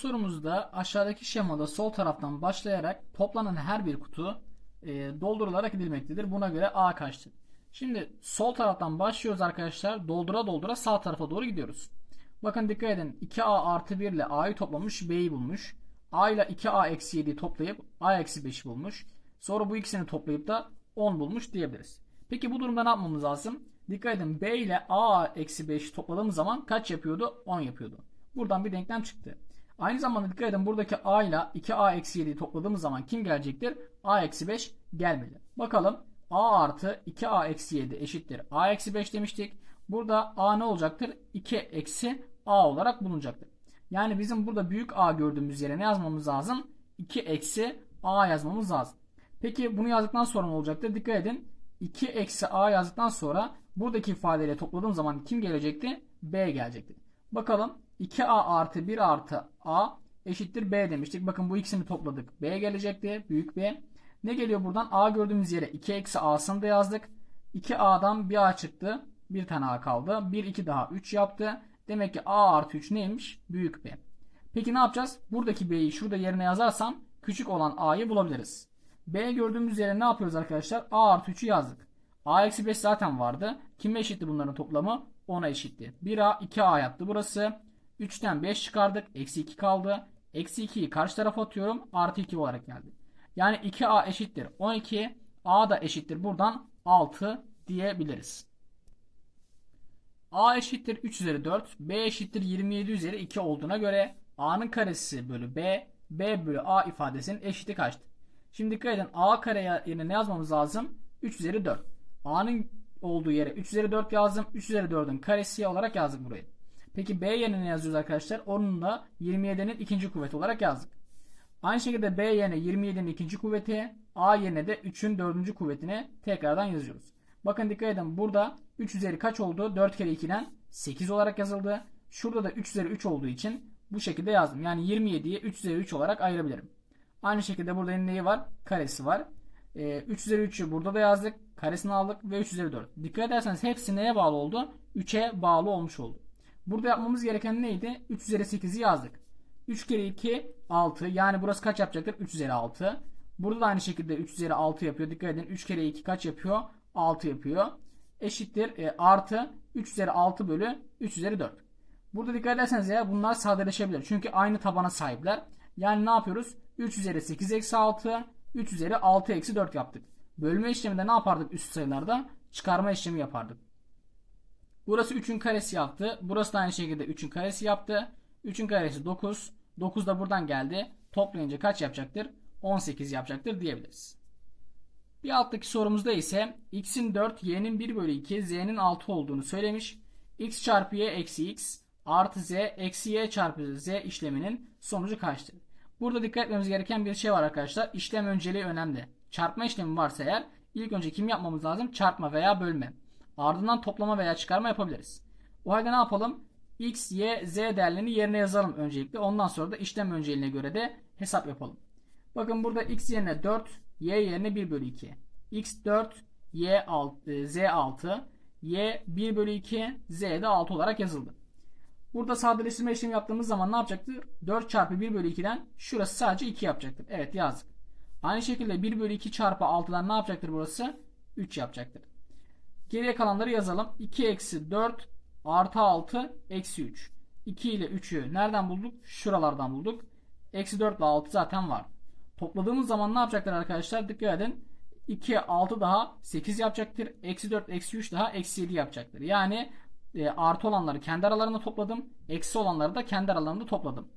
sorumuzda aşağıdaki şemada sol taraftan başlayarak toplanan her bir kutu e, doldurularak gidilmektedir. Buna göre A kaçtır? Şimdi sol taraftan başlıyoruz arkadaşlar. Doldura doldura sağ tarafa doğru gidiyoruz. Bakın dikkat edin. 2A artı 1 ile A'yı toplamış B'yi bulmuş. A ile 2A eksi 7'yi toplayıp A eksi 5'i bulmuş. Sonra bu ikisini toplayıp da 10 bulmuş diyebiliriz. Peki bu durumda ne yapmamız lazım? Dikkat edin B ile A eksi 5 topladığımız zaman kaç yapıyordu? 10 yapıyordu. Buradan bir denklem çıktı. Aynı zamanda dikkat edin buradaki A ile 2A eksi 7'yi topladığımız zaman kim gelecektir? A eksi 5 gelmedi. Bakalım A artı 2A eksi 7 eşittir. A eksi 5 demiştik. Burada A ne olacaktır? 2 eksi A olarak bulunacaktır. Yani bizim burada büyük A gördüğümüz yere ne yazmamız lazım? 2 eksi A yazmamız lazım. Peki bunu yazdıktan sonra ne olacaktır? Dikkat edin. 2 eksi A yazdıktan sonra buradaki ifadeyle topladığım zaman kim gelecekti? B gelecekti. Bakalım 2A artı 1 artı A eşittir B demiştik. Bakın bu ikisini topladık. B gelecekti. Büyük B. Ne geliyor buradan? A gördüğümüz yere 2 eksi A'sını da yazdık. 2A'dan bir A çıktı. Bir tane A kaldı. 1 2 daha 3 yaptı. Demek ki A artı 3 neymiş? Büyük B. Peki ne yapacağız? Buradaki B'yi şurada yerine yazarsam küçük olan A'yı bulabiliriz. B gördüğümüz yere ne yapıyoruz arkadaşlar? A artı 3'ü yazdık. A eksi 5 zaten vardı. Kime eşitti bunların toplamı? 10'a eşitti. 1A 2A yaptı burası. 3'ten 5 çıkardık. Eksi 2 kaldı. Eksi 2'yi karşı tarafa atıyorum. Artı 2 olarak geldi. Yani 2A eşittir 12. A da eşittir buradan 6 diyebiliriz. A eşittir 3 üzeri 4. B eşittir 27 üzeri 2 olduğuna göre A'nın karesi bölü B. B bölü A ifadesinin eşiti kaçtır? Şimdi dikkat edin A kare yerine ne yazmamız lazım? 3 üzeri 4. A'nın olduğu yere 3 üzeri 4 yazdım. 3 üzeri 4'ün karesi olarak yazdık burayı. Peki B yerine ne yazıyoruz arkadaşlar? Onun da 27'nin ikinci kuvveti olarak yazdık. Aynı şekilde B yerine 27'nin ikinci kuvveti, A yerine de 3'ün dördüncü kuvvetini tekrardan yazıyoruz. Bakın dikkat edin burada 3 üzeri kaç oldu? 4 kere 2'den 8 olarak yazıldı. Şurada da 3 üzeri 3 olduğu için bu şekilde yazdım. Yani 27'yi 3 üzeri 3 olarak ayırabilirim. Aynı şekilde burada neyi var? Karesi var. Ee, 3 üzeri 3'ü burada da yazdık. Karesini aldık ve 3 üzeri 4. Dikkat ederseniz hepsi neye bağlı oldu? 3'e bağlı olmuş oldu. Burada yapmamız gereken neydi? 3 üzeri 8'i yazdık. 3 kere 2 6. Yani burası kaç yapacaktır? 3 üzeri 6. Burada da aynı şekilde 3 üzeri 6 yapıyor. Dikkat edin 3 kere 2 kaç yapıyor? 6 yapıyor. Eşittir e, artı 3 üzeri 6 bölü 3 üzeri 4. Burada dikkat ederseniz ya bunlar sadeleşebilir. Çünkü aynı tabana sahipler. Yani ne yapıyoruz? 3 üzeri 8 eksi 6 3 üzeri 6 eksi 4 yaptık. Bölme işleminde ne yapardık üst sayılarda? Çıkarma işlemi yapardık. Burası 3'ün karesi yaptı. Burası da aynı şekilde 3'ün karesi yaptı. 3'ün karesi 9. 9 da buradan geldi. Toplayınca kaç yapacaktır? 18 yapacaktır diyebiliriz. Bir alttaki sorumuzda ise x'in 4, y'nin 1 bölü 2, z'nin 6 olduğunu söylemiş. x çarpı y eksi x artı z eksi y çarpı z işleminin sonucu kaçtır? Burada dikkat etmemiz gereken bir şey var arkadaşlar. İşlem önceliği önemli. Çarpma işlemi varsa eğer ilk önce kim yapmamız lazım? Çarpma veya bölme. Ardından toplama veya çıkarma yapabiliriz. O halde ne yapalım? x, y, z değerlerini yerine yazalım öncelikle. Ondan sonra da işlem önceliğine göre de hesap yapalım. Bakın burada x yerine 4, y yerine 1 bölü 2. x 4, y 6, z 6, y 1 bölü 2, z de 6 olarak yazıldı. Burada sadeleştirme işlemi yaptığımız zaman ne yapacaktı? 4 çarpı 1 bölü 2'den şurası sadece 2 yapacaktır. Evet yazdık. Aynı şekilde 1 bölü 2 çarpı 6'dan ne yapacaktır burası? 3 yapacaktır. Geriye kalanları yazalım. 2 eksi 4 artı 6 eksi 3. 2 ile 3'ü nereden bulduk? Şuralardan bulduk. Eksi 4 ile 6 zaten var. Topladığımız zaman ne yapacaklar arkadaşlar? Dikkat edin. 2 6 daha 8 yapacaktır. Eksi 4 eksi 3 daha eksi 7 yapacaktır. Yani e, artı olanları kendi aralarında topladım. Eksi olanları da kendi aralarında topladım.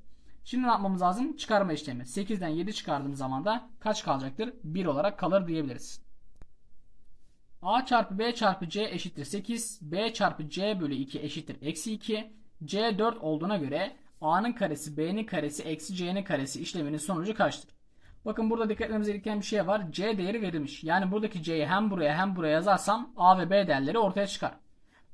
Şimdi ne yapmamız lazım? Çıkarma işlemi. 8'den 7 çıkardığım zaman da kaç kalacaktır? 1 olarak kalır diyebiliriz. A çarpı B çarpı C eşittir 8. B çarpı C bölü 2 eşittir eksi 2. C 4 olduğuna göre A'nın karesi B'nin karesi eksi C'nin karesi işleminin sonucu kaçtır? Bakın burada dikkat etmemiz gereken bir şey var. C değeri verilmiş. Yani buradaki C'yi hem buraya hem buraya yazarsam A ve B değerleri ortaya çıkar.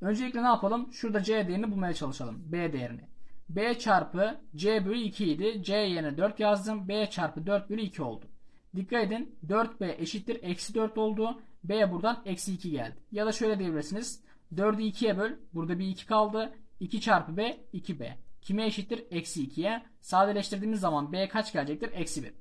Öncelikle ne yapalım? Şurada C değerini bulmaya çalışalım. B değerini. B çarpı C bölü 2 idi. C yerine 4 yazdım. B çarpı 4 bölü 2 oldu. Dikkat edin 4B eşittir eksi 4 oldu. B buradan eksi 2 geldi. Ya da şöyle diyebilirsiniz. 4'ü 2'ye böl. Burada bir 2 kaldı. 2 çarpı B 2B. kime eşittir? Eksi 2'ye. Sadeleştirdiğimiz zaman b kaç gelecektir? Eksi 1.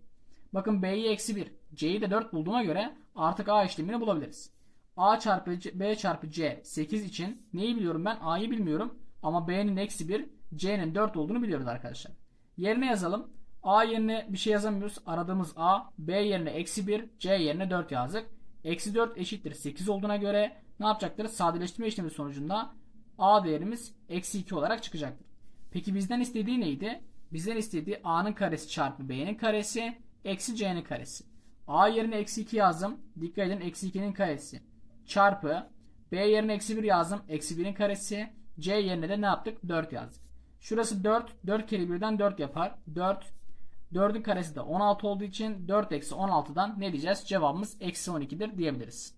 Bakın b'yi eksi 1. c'yi de 4 bulduğuma göre artık a işlemini bulabiliriz. A çarpı C- b çarpı c 8 için neyi biliyorum ben? a'yı bilmiyorum. Ama b'nin eksi 1, c'nin 4 olduğunu biliyoruz arkadaşlar. Yerine yazalım. A yerine bir şey yazamıyoruz. Aradığımız A. B yerine eksi 1. C yerine 4 yazdık. Eksi 4 eşittir 8 olduğuna göre ne yapacaktır? Sadeleştirme işlemi sonucunda A değerimiz eksi 2 olarak çıkacaktır. Peki bizden istediği neydi? Bizden istediği A'nın karesi çarpı B'nin karesi eksi C'nin karesi. A yerine eksi 2 yazdım. Dikkat edin eksi 2'nin karesi. Çarpı B yerine eksi 1 yazdım. Eksi 1'in karesi. C yerine de ne yaptık? 4 yazdık. Şurası 4. 4 kere 1'den 4 yapar. 4. 4'ün karesi de 16 olduğu için 4 eksi 16'dan ne diyeceğiz? Cevabımız eksi 12'dir diyebiliriz.